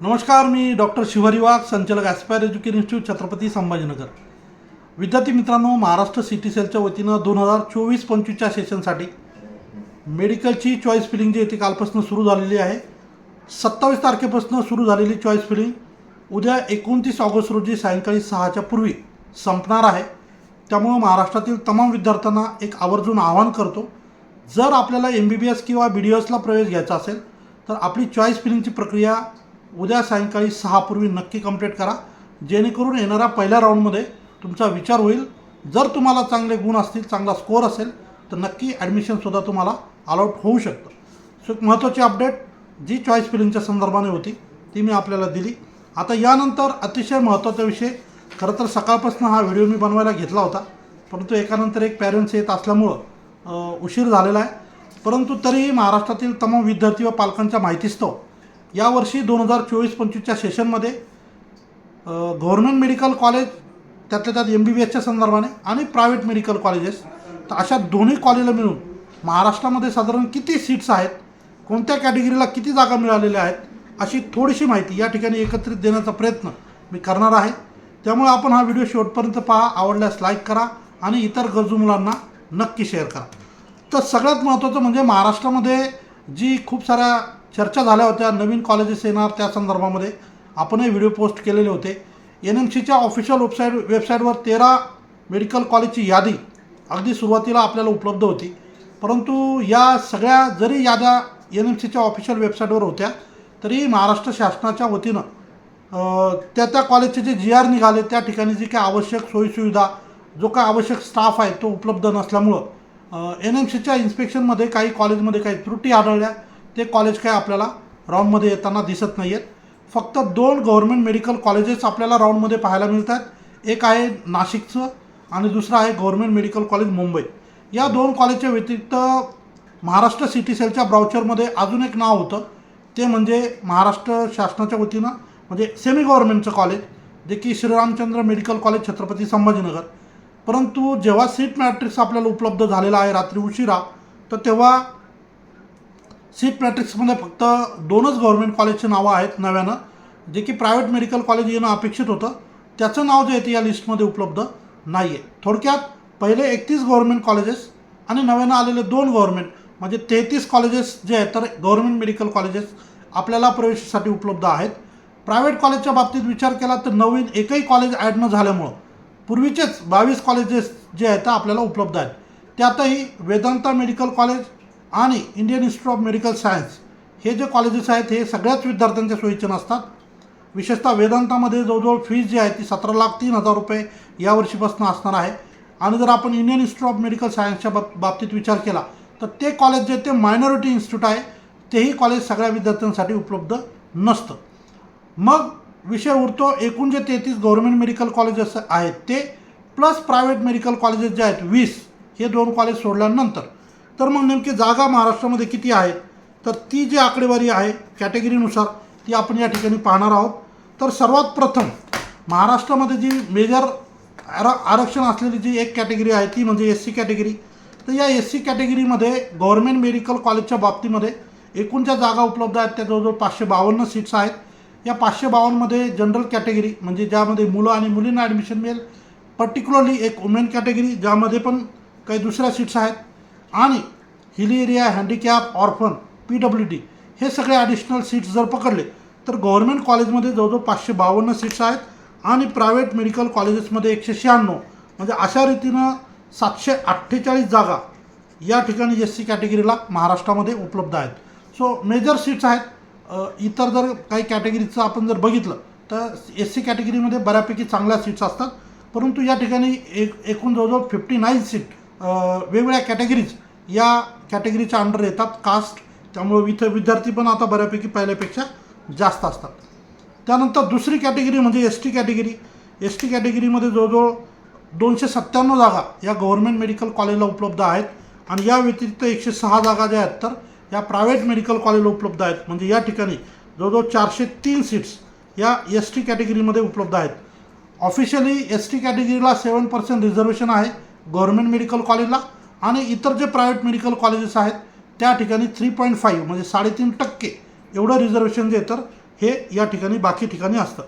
नमस्कार मी डॉक्टर शिवारी वाघ संचालक Aspire Education Institute Chhatrapati Sambhajinagar. विद्यार्थी मित्रांनो महाराष्ट्र सिटी सेलच्या वतीनं दोन हजार चोवीस पंचवीसच्या सेशनसाठी मेडिकलची चॉईस फिलिंग जी आहे कालपासून सुरू झालेली आहे. सत्तावीस तारखेपासून सुरू झालेली चॉईस फिलिंग उद्या एकोणतीस ऑगस्ट रोजी सायंकाळी सहाच्या पूर्वी संपणार आहे. त्यामुळं महाराष्ट्रातील तमाम विद्यार्थ्यांना एक आवर्जून आवाहन करतो जर आपल्याला एम बी बी एस किंवा बी डी एसला प्रवेश घ्यायचा असेल तर आपली चॉईस फिलिंगची प्रक्रिया उद्या सायंकाळी सहापूर्वी नक्की कंप्लीट करा. जेणेकरून येणाऱ्या पहिल्या राऊंडमध्ये तुमचा विचार होईल. जर तुम्हाला चांगले गुण असतील चांगला स्कोअर असेल तर नक्की ॲडमिशनसुद्धा तुम्हाला अलॉट होऊ शकतं. सो एक महत्त्वाची अपडेट जी चॉईस फिलिंगच्या संदर्भाने होती ती मी आपल्याला दिली. आता यानंतर अतिशय महत्त्वाचा विषय खरं तर सकाळपासून हा व्हिडिओ मी बनवायला घेतला होता परंतु एकानंतर एक पॅरेंट्स येत असल्यामुळं उशीर झालेला आहे. परंतु तरीही महाराष्ट्रातील तमाम विद्यार्थी व पालकांच्या माहितीस्तव यावर्षी दोन हजार चोवीस पंचवीसच्या सेशनमध्ये गव्हर्नमेंट मेडिकल कॉलेज त्यातल्या त्यात एम बी बी एसच्या संदर्भाने आणि प्रायव्हेट मेडिकल कॉलेजेस तर अशा दोन्ही कॉलेजला मिळून महाराष्ट्रामध्ये साधारण किती सीट्स आहेत कोणत्या कॅटेगरीला किती जागा मिळालेल्या आहेत अशी थोडीशी माहिती या ठिकाणी एकत्रित देण्याचा प्रयत्न मी करणार आहे. त्यामुळे आपण हा व्हिडिओ शेवटपर्यंत पहा आवडल्यास लाईक करा आणि इतर गरजू मुलांना नक्की शेअर करा. तर सगळ्यात महत्त्वाचं म्हणजे महाराष्ट्रामध्ये जी खूप साऱ्या चर्चा झाल्या होत्या. नवीन कॉलेजेस येणार त्या संदर्भामध्ये. आपणही व्हिडिओ पोस्ट केलेले होते. एन एम सीच्या ऑफिशियल वेबसाईट वेबसाईटवर तेरा मेडिकल कॉलेजची यादी अगदी सुरुवातीला आपल्याला उपलब्ध होती. परंतु या सगळ्या जरी याद्या एन एम सीच्या ऑफिशियल वेबसाईटवर होत्या तरी महाराष्ट्र शासनाच्या वतीनं त्या त्या कॉलेजचे जे जी आर निघाले त्या ठिकाणी जी काय आवश्यक सोयीसुविधा जो काय आवश्यक स्टाफ आहे तो उपलब्ध नसल्यामुळं एन एम सीच्या इन्स्पेक्शनमध्ये काही कॉलेजमध्ये काही त्रुटी आढळल्या. ते कॉलेज काय आपल्याला राऊंडमध्ये येताना दिसत नाही आहेत फक्त दोन गव्हर्मेंट मेडिकल कॉलेजेस आपल्याला राऊंडमध्ये पाहायला मिळतात एक आहे नाशिकचं आणि दुसरं आहे गव्हर्मेंट मेडिकल कॉलेज मुंबई. या दोन कॉलेजच्या व्यतिरिक्त महाराष्ट्र सिटी सेलच्या ब्राउचरमध्ये अजून एक नाव होतं. ते म्हणजे महाराष्ट्र शासनाच्या वतीनं म्हणजे सेमी गव्हर्नमेंटचं कॉलेज जे की श्रीरामचंद्र मेडिकल कॉलेज छत्रपती संभाजीनगर. परंतु जेव्हा सीट मॅट्रिक्स आपल्याला उपलब्ध झालेला आहे रात्री उशिरा तर तेव्हा सी मॅट्रिक्समध्ये फक्त दोनच गव्हर्मेंट कॉलेजची नावं आहेत नव्यानं जे की प्रायव्हेट मेडिकल कॉलेज येणं अपेक्षित होतं. त्याचं नाव जे आहे ते या लिस्टमध्ये उपलब्ध नाही आहे थोडक्यात पहिले एकतीस गव्हर्मेंट कॉलेजेस आणि नव्यानं आलेले दोन गव्हर्मेंट म्हणजे तेहतीस कॉलेजेस जे आहेत तर गव्हर्मेंट मेडिकल कॉलेजेस आपल्याला प्रवेशासाठी उपलब्ध आहेत. प्रायव्हेट कॉलेजच्या बाबतीत विचार केला तर नवीन एकही कॉलेज ॲड न झाल्यामुळं पूर्वीचेच बावीस कॉलेजेस जे आहेत आपल्याला उपलब्ध आहेत. त्यातही वेदांता मेडिकल कॉलेज आणि Indian Institute of Medical Science हे जे कॉलेजेस आहेत हे सगळ्याच विद्यार्थ्यांच्या सोयीचे नसतात. विशेषतः वेदांतामध्ये जवळजवळ फीज जी आहे ती सतरा लाख तीन हजार रुपये यावर्षीपासून असणार आहे. आणि जर आपण इंडियन इन्स्टिट्यूट ऑफ मेडिकल सायन्सच्या बाब बाबतीत विचार केला तर ते कॉलेज जे ते मायनॉरिटी इन्स्टिट्यूट आहे. तेही कॉलेज सगळ्या विद्यार्थ्यांसाठी उपलब्ध नसतं. मग विषय उरतो एकूण जे तेहतीस गव्हर्नमेंट मेडिकल कॉलेजेस आहेत ते प्लस प्रायव्हेट मेडिकल कॉलेजेस जे आहेत वीस हे दोन कॉलेज सोडल्यानंतर. तर मग नेमकी जागा महाराष्ट्रामध्ये किती आहेत तर ती जी आकडेवारी आहे कॅटेगरीनुसार ती आपण या ठिकाणी पाहणार आहोत. तर सर्वात प्रथम महाराष्ट्रामध्ये जी मेजर आर आरक्षण असलेली जी एक कॅटेगरी आहे ती म्हणजे एस सी कॅटेगरी. तर या एस सी कॅटेगरीमध्ये गव्हर्मेंट मेडिकल कॉलेजच्या बाबतीमध्ये एकूण ज्या जागा उपलब्ध आहेत त्या जवळजवळ पाचशे बावन्न सीट्स आहेत. या पाचशे बावन्नमध्ये जनरल कॅटेगरी म्हणजे ज्यामध्ये मुलं आणि मुलींना ॲडमिशन मिळेल. पर्टिक्युलरली एक वुमेन कॅटेगरी ज्यामध्ये पण काही दुसऱ्या सीट्स आहेत. आणि hilly area handicap orphan P W D हे सगळे ॲडिशनल सीट्स जर पकडले तर गव्हर्नमेंट कॉलेजमध्ये जवळजवळ पाचशे बावन्न सीट्स आहेत आणि प्रायव्हेट मेडिकल कॉलेजेसमध्ये एकशे शहाण्णव. म्हणजे अशा रीतीनं सातशे अठ्ठेचाळीस जागा या ठिकाणी एस सी कॅटेगरीला महाराष्ट्रामध्ये उपलब्ध आहेत. सो मेजर सीट्स आहेत. इतर जर काही कॅटेगरीचं आपण जर बघितलं तर एस सी कॅटेगरीमध्ये बऱ्यापैकी चांगल्या सीट्स असतात. परंतु या ठिकाणी एक एकूण जवळजवळ फिफ्टी नाईन सीट वेगवेगळ्या कॅटेगरीज या कॅटेगरीच्या अंडर येतात. कास्ट त्यामुळे इथं विद्यार्थी पण आता बऱ्यापैकी पहिल्यापेक्षा जास्त असतात. त्यानंतर दुसरी कॅटेगरी म्हणजे S T category S T कॅटेगरीमध्ये जवळजवळ दोनशे सत्त्याण्णव जागा या गव्हर्मेंट मेडिकल कॉलेजला उपलब्ध आहेत. आणि या व्यतिरिक्त एकशे सहा जागा ज्या आहेत तर या प्रायव्हेट मेडिकल कॉलेजला उपलब्ध आहेत. म्हणजे या ठिकाणी जवळजवळ चारशे तीन सीट्स या एस टी कॅटेगरीमध्ये उपलब्ध आहेत. ऑफिशियली एस टी कॅटेगरीला सेवन पर्सेंट रिझर्वेशन आहे गव्हर्मेंट मेडिकल कॉलेजला आणि इतर जे प्रायव्हेट मेडिकल कॉलेजेस आहेत त्या ठिकाणी थ्री पॉईंट फाईव्ह म्हणजे साडेतीन टक्के एवढं रिझर्वेशन जे तर हे या ठिकाणी बाकी ठिकाणी असतं.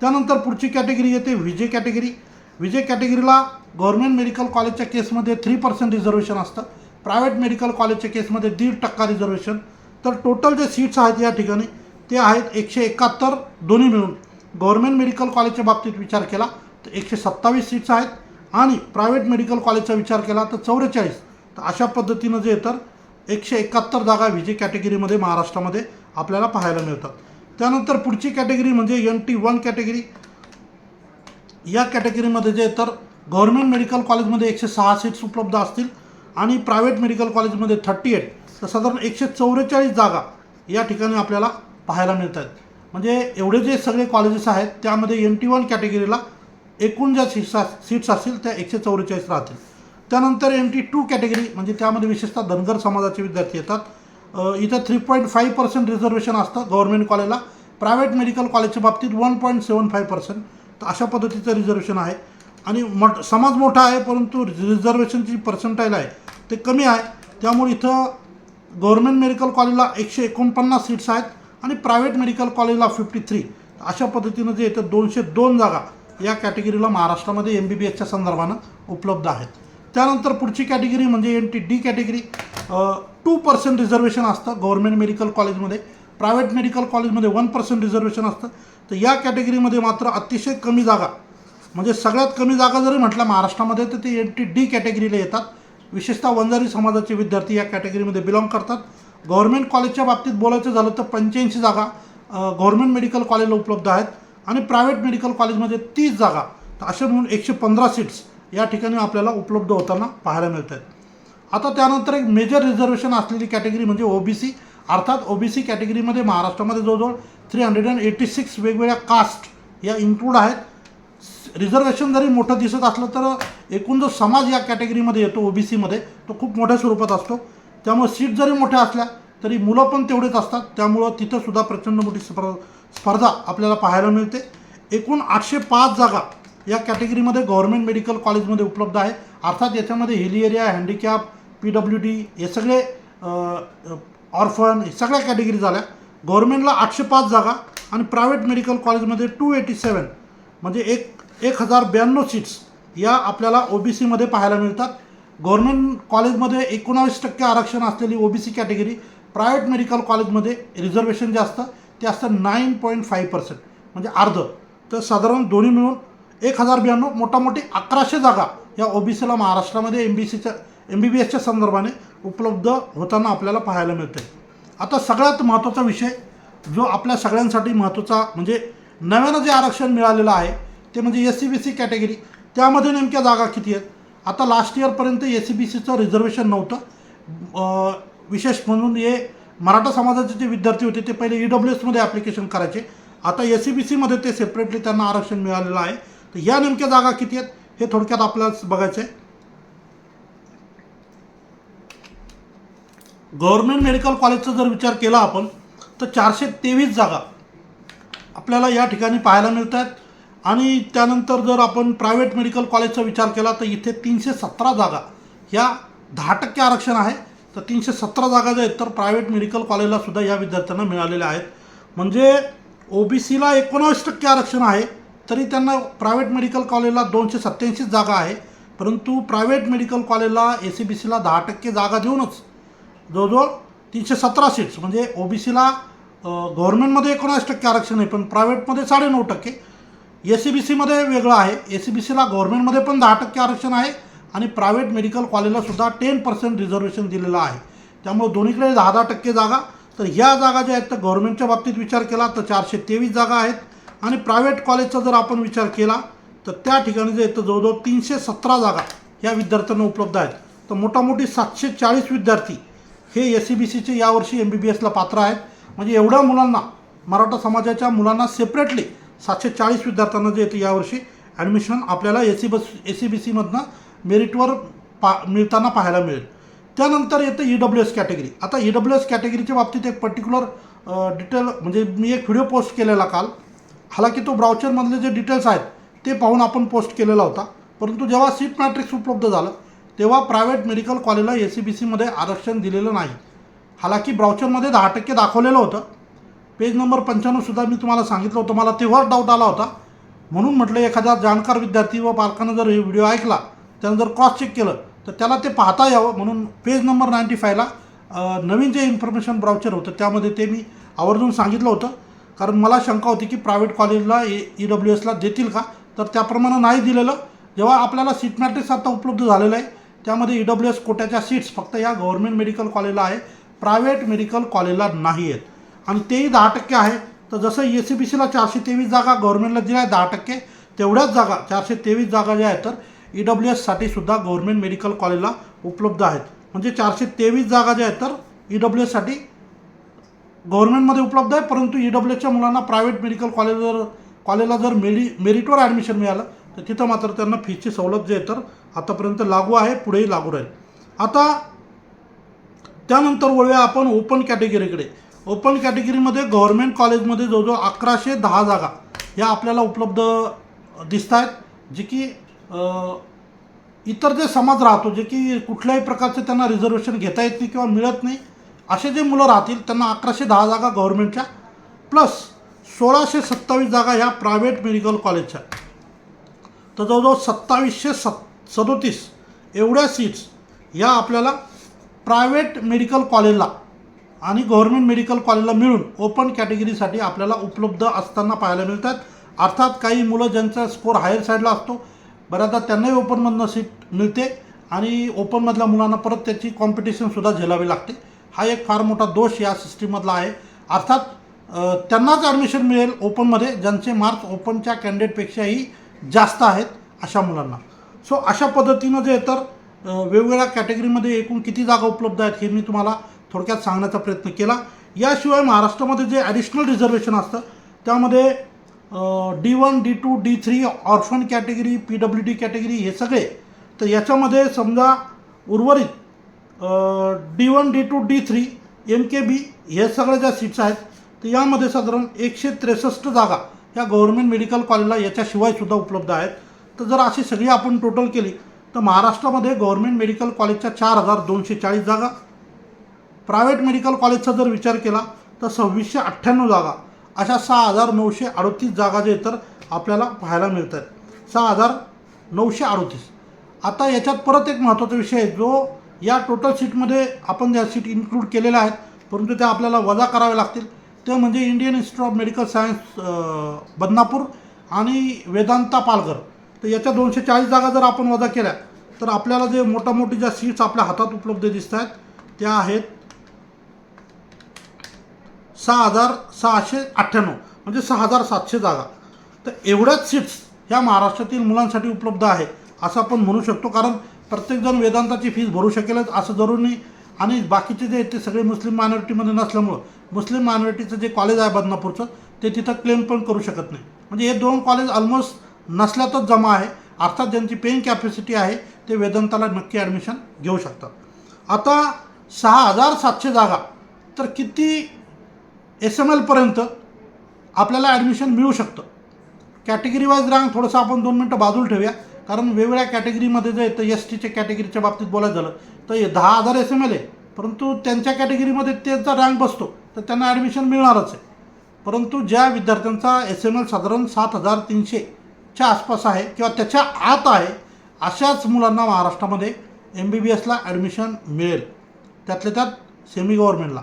त्यानंतर पुढची कॅटेगरी येते V J category V J कॅटेगरीला government medical कॉलेजच्या केसमध्ये थ्री पर्सेंट रिझर्वेशन असतं. प्रायव्हेट मेडिकल कॉलेजच्या केसमध्ये दीड टक्का रिझर्वेशन तर टोटल जे सीट्स आहेत या ठिकाणी ते आहेत एकशे एकाहत्तर दोन्ही मिळून. गव्हर्मेंट मेडिकल कॉलेजच्या बाबतीत विचार केला तर एकशे सत्तावीस सीट्स आहेत. आणि प्रायव्हेट मेडिकल कॉलेजचा विचार केला तर चौवेचाळीस तर अशा पद्धतीनं जे तर एकशे एकाहत्तर जागा विजय कॅटेगरीमध्ये महाराष्ट्रामध्ये आपल्याला पाहायला मिळतात. त्यानंतर पुढची कॅटेगरी म्हणजे एन टी वन कॅटेगरी. या कॅटेगरीमध्ये जे तर गव्हर्मेंट मेडिकल कॉलेजमध्ये एकशे सहा सीट्स उपलब्ध असतील आणि प्रायव्हेट मेडिकल कॉलेजमध्ये थर्टी एट तर साधारण एकशे चौवेचाळीस जागा या ठिकाणी आपल्याला पाहायला मिळत आहेत म्हणजे एवढे जे सगळे कॉलेजेस आहेत त्यामध्ये एन टी वन कॅटेगरीला एकूण ज्या सीट्स सीट्स असतील त्या एकशे चौवेचाळीस राहतील. त्यानंतर एन टी टू कॅटेगरी म्हणजे त्यामध्ये विशेषतः धनगर समाजाचे विद्यार्थी येतात. इथं three point five percent reservation असतं गव्हर्मेंट कॉलेजला प्रायव्हेट मेडिकल कॉलेजच्या बाबतीत one point seven five percent तर अशा पद्धतीचं रिझर्वेशन आहे. आणि मट समाज मोठा आहे परंतु रिझर्वेशनची पर्सेंटाईल आहे ते कमी आहे. त्यामुळे इथं गव्हर्मेंट मेडिकल कॉलेजला एकशे एकोणपन्नास सीट्स आहेत आणि प्रायव्हेट मेडिकल कॉलेजला फिफ्टी थ्री अशा पद्धतीनं जे इथं दोनशे दोन जागा या कॅटेगरीला महाराष्ट्रामध्ये एम बी बी एसच्या संदर्भानं उपलब्ध आहेत. त्यानंतर पुढची कॅटेगरी म्हणजे N T D category two percent reservation असतं गव्हर्मेंट मेडिकल कॉलेजमध्ये प्रायव्हेट मेडिकल कॉलेजमध्ये वन पर्सेंट रिझर्वेशन असतं. तर या कॅटेगरीमध्ये मात्र अतिशय कमी जागा. म्हणजे सगळ्यात कमी जागा जरी म्हटलं महाराष्ट्रामध्ये तर ते एन टी डी कॅटेगरीला येतात. विशेषतः वंजारी समाजाचे विद्यार्थी या कॅटेगरीमध्ये बिलॉंग करतात. गव्हर्मेंट कॉलेजच्या बाबतीत बोलायचं झालं तर पंच्याऐंशी जागा गव्हर्मेंट मेडिकल कॉलेजला उपलब्ध आहेत. आणि प्रायव्हेट मेडिकल कॉलेजमध्ये तीस जागा. तर असे म्हणून एकशे पंधरा सीट्स या ठिकाणी आपल्याला उपलब्ध होताना पाहायला मिळत आहेत आता त्यानंतर एक मेजर रिझर्वेशन असलेली कॅटेगरी म्हणजे ओबीसी अर्थात ओबीसी कॅटेगरीमध्ये महाराष्ट्रामध्ये जवळजवळ three hundred and eighty six वेगवेगळ्या कास्ट या इन्क्लूड आहेत. रिझर्वेशन जरी मोठं दिसत असलं तर एकूण जो समाज या कॅटेगरीमध्ये येतो ओबीसीमध्ये तो खूप मोठ्या स्वरूपात असतो. त्यामुळे सीट जरी मोठ्या असल्या तरी मुलं पण तेवढेच असतात. त्यामुळं तिथंसुद्धा प्रचंड मोठी स्पर्धा स्पर्धा आपल्याला पाहायला मिळते. एकूण आठशे पाच जागा या कॅटेगरीमध्ये गव्हर्मेंट मेडिकल कॉलेजमध्ये उपलब्ध आहे. अर्थात याच्यामध्ये hilly area handicap P W D हे सगळे ऑर्फन हे सगळ्या कॅटेगरी झाल्या. गव्हर्मेंटला आठशे पाच जागा आणि प्रायव्हेट मेडिकल कॉलेजमध्ये टू एटी सेवन म्हणजे एक एक हजार ब्याण्णव सीट्स या आपल्याला ओ बी सीमध्ये पाहायला मिळतात. गव्हर्मेंट कॉलेजमध्ये एकोणावीस टक्के आरक्षण असलेली O B C category private medical कॉलेजमध्ये रिझर्वेशन जास्त. ते असतं नाईन पॉईंट फाईव्ह पर्सेंट म्हणजे अर्ध. तर साधारण दोन्ही मिळून एक हजार ब्याण्णव मोठामोठी अकराशे जागा या ओ बी सीला महाराष्ट्रामध्ये एम बी सीच्या एम बी बी एसच्या संदर्भाने उपलब्ध होताना आपल्याला पाहायला मिळते आता सगळ्यात महत्त्वाचा विषय जो आपल्या सगळ्यांसाठी महत्त्वाचा म्हणजे नव्यानं जे आरक्षण मिळालेलं आहे ते म्हणजे S C B C category त्यामध्ये नेमक्या जागा किती आहेत? आता लास्ट इयरपर्यंत एस सी बी सीचं रिझर्वेशन नव्हतं. विशेष म्हणून हे मराठा समाजाचे जे विद्यार्थी होते ते पहिले ई डब्ल्यू एसमध्ये ॲप्लिकेशन करायचे. आता एस सी बी सीमध्ये ते सेपरेटली त्यांना आरक्षण मिळालेलं आहे. तर या नेमक्या जागा किती आहेत हे थोडक्यात आपल्याला बघायचं आहे गव्हर्मेंट मेडिकल कॉलेजचा जर विचार केला आपण तर चारशे तेवीस जागा आपल्याला या ठिकाणी पाहायला मिळत आहेत आणि त्यानंतर जर आपण प्रायव्हेट मेडिकल कॉलेजचा विचार केला तर इथे तीनशे सतरा जागा. या दहा टक्के आरक्षण आहे. तर तीनशे सतरा जागा ज्या आहेत तर प्रायव्हेट मेडिकल कॉलेजला सुद्धा या विद्यार्थ्यांना मिळालेल्या आहेत. म्हणजे ओ बी सीला एकोणावीस टक्के आरक्षण आहे तरी त्यांना प्रायव्हेट मेडिकल कॉलेजला दोनशे सत्त्याऐंशीच जागा आहे. परंतु प्रायव्हेट मेडिकल कॉलेजला ए सी बी सीला दहा टक्के जागा देऊनच जवळजवळ तीनशे सतरा सीट्स म्हणजे ओ बी सीला गव्हर्नमेंटमध्ये एकोणास टक्के आरक्षण आहे पण प्रायव्हेटमध्ये साडेनऊ टक्के. ए सी बी सीमध्ये वेगळं आहे. ए सी बी सीला गव्हर्नमेंटमध्ये पण दहा टक्के आरक्षण आहे. आणि प्रायव्हेट मेडिकल कॉलेजलासुद्धा टेन पर्सेंट रिझर्वेशन दिलेलं आहे. त्यामुळे दोन्हीकडे दहा दहा टक्के जागा. तर ह्या जागा ज्या आहेत तर गव्हर्नमेंटच्या बाबतीत विचार केला तर चारशे तेवीस जागा आहेत. आणि प्रायव्हेट कॉलेजचा जर आपण विचार केला तर त्या ठिकाणी जे तर जवळजवळ तीनशे सतरा जागा या विद्यार्थ्यांना उपलब्ध आहेत. तर मोठामोठी सातशे चाळीस विद्यार्थी हे एस सी बी सीचे यावर्षी एम बी बी एसला पात्र आहेत. म्हणजे एवढ्या मुलांना मराठा समाजाच्या मुलांना सेपरेटली सातशे चाळीस विद्यार्थ्यांना जे येतं यावर्षी ॲडमिशन आपल्याला ए सी बस ए सी बी सीमधनं मेरिटवर पा मिळताना पाहायला मिळेल. त्यानंतर येतं ई डब्ल्यू एस कॅटेगरी आता ई डब्ल्यू एस कॅटेगरीच्या बाबतीत एक पर्टिक्युलर डिटेल म्हणजे मी एक व्हिडिओ पोस्ट केलेला काल. हालाकी तो ब्राउचरमधले जे डिटेल्स आहेत ते पाहून आपण पोस्ट केलेला होता. परंतु जेव्हा सीट मॅट्रिक्स उपलब्ध झालं तेव्हा प्रायव्हेट मेडिकल कॉलेजला ए सी बी सीमध्ये आरक्षण दिलेलं नाही. हालाकी ब्राउचरमध्ये दहा टक्के दाखवलेलं होतं. पेज नंबर पंच्याण्णवसुद्धा मी तुम्हाला सांगितलं होतं. मला तेव्हाच डाऊट आला होता. म्हणून म्हटलं एखादा जाणकार विद्यार्थी व पालकानं जर हे व्हिडिओ ऐकला त्यानं जर क्रॉस चेक केलं तर त्याला ते पाहता यावं. म्हणून पेज नंबर नाईंटी फायला नवीन जे इन्फॉर्मेशन ब्राउचर होतं त्यामध्ये ते मी आवर्जून सांगितलं होतं. कारण मला शंका होती की प्रायव्हेट कॉलेजला ए ई डब्ल्यू एसला देतील का? तर त्याप्रमाणे नाही दिलेलं. जेव्हा आपल्याला सीट मॅट्रिक्स आता उपलब्ध झालेलं आहे त्यामध्ये ई डब्ल्यू एस कोट्याच्या सीट्स फक्त या गव्हर्मेंट मेडिकल कॉलेजला आहे. प्रायव्हेट मेडिकल कॉलेजला नाही आहेत. आणि तेही दहा टक्के आहे. तर जसं ए सी बी सीला चारशे तेवीस जागा गव्हर्मेंटला दिल्या आहे दहा टक्के तेवढ्याच जागा चारशे तेवीस जागा ज्या आहेत तर ई डब्ल्यू एससाठी सुद्धा गव्हर्नमेंट मेडिकल कॉलेजला उपलब्ध आहेत. म्हणजे चारशे तेवीस जागा ज्या आहेत तर ई डब्ल्यू एससाठी गव्हर्नमेंटमध्ये उपलब्ध आहे परंतु ई डब्ल्यू एसच्या मुलांना प्रायव्हेट मेडिकल कॉलेज जर कॉलेजला जर मेरी मेरिटवर ॲडमिशन मिळालं तर तिथं मात्र त्यांना फीची सवलत जे आहे तर आतापर्यंत लागू आहे पुढेही लागू राहील. आता त्यानंतर वळूया आपण ओपन कॅटेगरीकडे ओपन कॅटेगरीमध्ये गव्हर्नमेंट कॉलेजमध्ये जवळजवळ अकराशे दहा जागा ह्या आपल्याला उपलब्ध दिसत आहेत जे की इतर जे समाज राहतो जे की कुठल्याही प्रकारचे त्यांना रिझर्वेशन घेता येत नाही किंवा मिळत नाही असे जे मुलं राहतील त्यांना अकराशे दहा जागा गव्हर्नमेंटच्या प्लस सोळाशे सत्तावीस जागा ह्या प्रायव्हेट मेडिकल कॉलेजच्या तर जवळजवळ सत्तावीसशे सत् सदोतीस एवढ्या सीट्स या आपल्याला प्रायव्हेट मेडिकल कॉलेजला आणि गव्हर्नमेंट मेडिकल कॉलेजला मिळून ओपन कॅटेगरीसाठी आपल्याला उपलब्ध असताना पाहायला मिळतात. अर्थात काही मुलं ज्यांचा स्कोर हायर साईडला असतो बऱ्याचदा त्यांनाही ओपनमधनं सीट मिळते आणि ओपनमधल्या मुलांना परत त्याची कॉम्पिटिशनसुद्धा झेलावी लागते. हा एक फार मोठा दोष या सिस्टीममधला आहे. अर्थात त्यांनाच ॲडमिशन मिळेल ओपनमध्ये ज्यांचे मार्क्स ओपनच्या कॅन्डिडेटपेक्षाही जास्त आहेत अशा मुलांना. सो अशा पद्धतीनं जे तर वेगवेगळ्या कॅटेगरीमध्ये एकूण किती जागा उपलब्ध आहेत हे मी तुम्हाला थोडक्यात सांगण्याचा प्रयत्न केला. याशिवाय महाराष्ट्रामध्ये जे ॲडिशनल रिझर्वेशन असतं त्यामध्ये D one D two D three orphan category P W D category हे सगळे. तर याच्यामध्ये समजा उर्वरित D one D two D three M K B हे सगळ्या ज्या सीट्स आहेत तर यामध्ये साधारण एकशे त्रेसष्ट जागा या गव्हर्मेंट मेडिकल कॉलेजला याच्याशिवाय सुद्धा उपलब्ध आहेत. तर जर अशी सगळी आपण टोटल केली तर महाराष्ट्रामध्ये गव्हर्मेंट मेडिकल कॉलेजच्या चार हजार दोनशे चाळीस जागा. प्रायव्हेट मेडिकल कॉलेजचा जर विचार केला तर सव्वीसशे अठ्ठ्याण्णव जागा. अशा सहा हजार नऊशे अडतीस जागा जे तर आपल्याला पाहायला मिळत आहेत सहा हजार नऊशे अडतीस. आता याच्यात परत एक महत्त्वाचा विषय आहे जो या टोटल सीटमध्ये आपण ज्या सीट इन्क्लूड केलेल्या आहेत परंतु त्या आपल्याला वजा कराव्या लागतील. ते म्हणजे Indian Institute of Medical Science Badnapur आणि वेदांता पालघर. तर याच्या दोनशे चाळीस जागा जर आपण वजा केल्या तर आपल्याला जे मोठ्या मोठी ज्या सीट्स आपल्या हातात उपलब्ध दिसत आहेत त्या आहेत सहा हजार सहाशे अठ्ठ्याण्णव म्हणजे सहा हजार सातशे जागा. तर एवढ्याच सीट्स ह्या महाराष्ट्रातील मुलांसाठी उपलब्ध आहे असं आपण म्हणू शकतो. कारण प्रत्येकजण वेदांताची फीज भरू शकेलच असं जरूर नाही. आणि बाकीचे जे आहेत ते सगळे मुस्लिम मायनॉरिटीमध्ये नसल्यामुळं मुस्लिम मायनॉरिटीचं जे कॉलेज आहे बदनापूरचं ते तिथं क्लेम पण करू शकत नाही. म्हणजे हे दोन कॉलेज ऑलमोस्ट नसल्यातच जमा आहे. अर्थात ज्यांची पेईंग कॅपॅसिटी आहे ते वेदांताला नक्की ॲडमिशन घेऊ शकतात. आता सहा हजार सातशे जागा तर किती एस एम एलपर्यंत आपल्याला ॲडमिशन मिळू शकतं. कॅटेगरी वाईज रँक थोडंसं आपण दोन मिनटं बाजूला ठेवूया. कारण वेगवेगळ्या कॅटेगरीमध्ये जे तर एस टीच्या कॅटेगरीच्या बाबतीत बोलायचं झालं तर हे दहा हजार एस एम एल आहे. परंतु त्यांच्या कॅटेगरीमध्ये त्यांचा रँक बसतो तर त्यांना ॲडमिशन मिळणारच आहे. परंतु ज्या विद्यार्थ्यांचा एस एम एल साधारण सात हजार तीनशेच्या आसपास आहे किंवा त्याच्या आत आहे अशाच मुलांना महाराष्ट्रामध्ये एम बी बी एसला ॲडमिशन मिळेल. त्यातल्या त्यात सेमी गव्हर्नमेंटला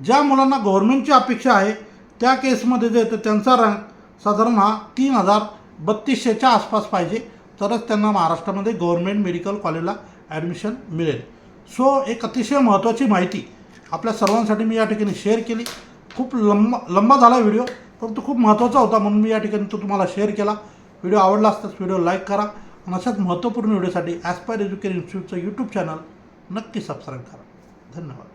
ज्या मुलांना गव्हर्नमेंटची अपेक्षा आहे त्या केसमध्ये जे तर त्यांचा रँक साधारण हा तीन हजार बत्तीसशेच्या आसपास पाहिजे तरच त्यांना महाराष्ट्रामध्ये गव्हर्नमेंट मेडिकल कॉलेजला ॲडमिशन मिळेल. सो एक अतिशय महत्त्वाची माहिती आपल्या सर्वांसाठी मी या ठिकाणी शेअर केली. खूप लंबा लंबा झाला व्हिडिओ परंतु खूप महत्त्वाचा होता म्हणून मी या ठिकाणी तो तुम्हाला शेअर केला. व्हिडिओ आवडला असताच व्हिडिओ लाईक करा आणि अशाच महत्त्वपूर्ण व्हिडिओसाठी ॲस्पायर एज्युकेशन इन्स्टिट्यूटचं यूट्यूब चॅनल नक्की सबस्क्राईब करा. धन्यवाद.